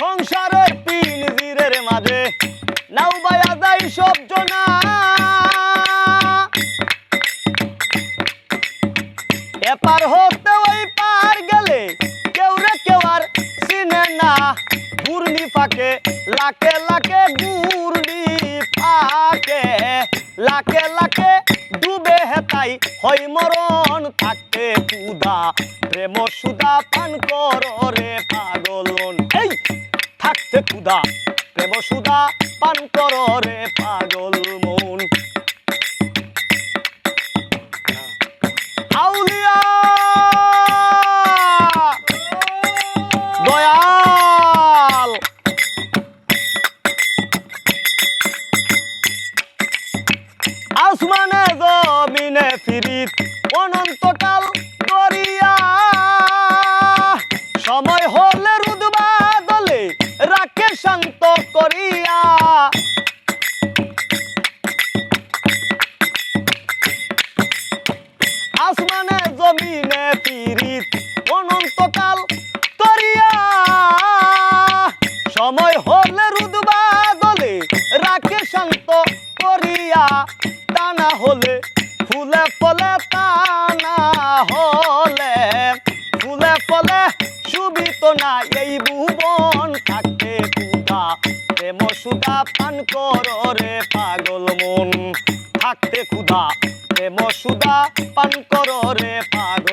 সংসারের পিন জিরের মাঝে। নাও বায়া যাই সব জনা। এপার হতে ওই পার গেলে কেউ রে কেউ আর চিনে না। ঘূর্ণি ফাঁকে লাকে লাকে ঘূর্ণি ফাঁকে লাকে লাকে ডুবে হেতাই হই মরণ। কুদা প্রেম সুদা পান কর রে পাগল এই থাকতে কুদা প্রেম সুদা পান কর পাগল মন। আসমানে জমিনে ফিরিত অনন্তকাল করিয়া। সময় হলে রুদবা দলে রাখে শান্ত করিয়া। আসমানে জমিনে পিরিত অনন্তকাল করিয়া। সময় হলে রুদবা দলে রাখে শান্ত করিয়া। টানা হলে না এই ভুবন থাকতে কুদা প্রেম সুদা পান কর রে পাগল মন। থাকতে ক্ষুদা প্রেম সুদা পান কর রে পাগল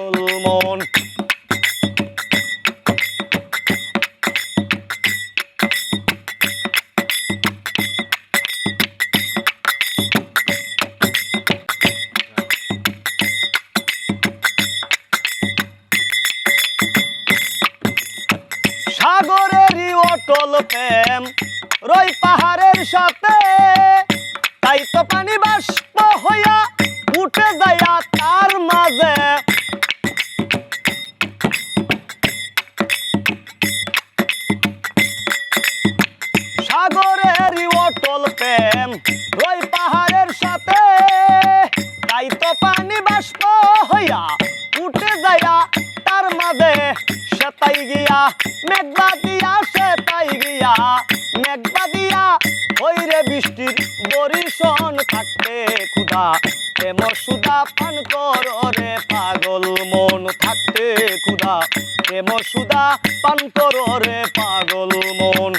সাগরেরই অটল প্রেম, রই পাহাড়ের সাথে। তাই তো পানি বাষ্প হইয়া উঠে যাইয়া তার মাঝে। সাগরেরই অটল প্রেম সেতাই গিয়া, মেঘবা দিয়া সেতাই গিয়া, মেঘবা দিয়া, হইরে বৃষ্টির বরিশন থাকতে খুদা প্রেম সুদা পান কর রে পাগল, মন থাকতে খুদা প্রেম সুদা পান কর রে পাগল, মন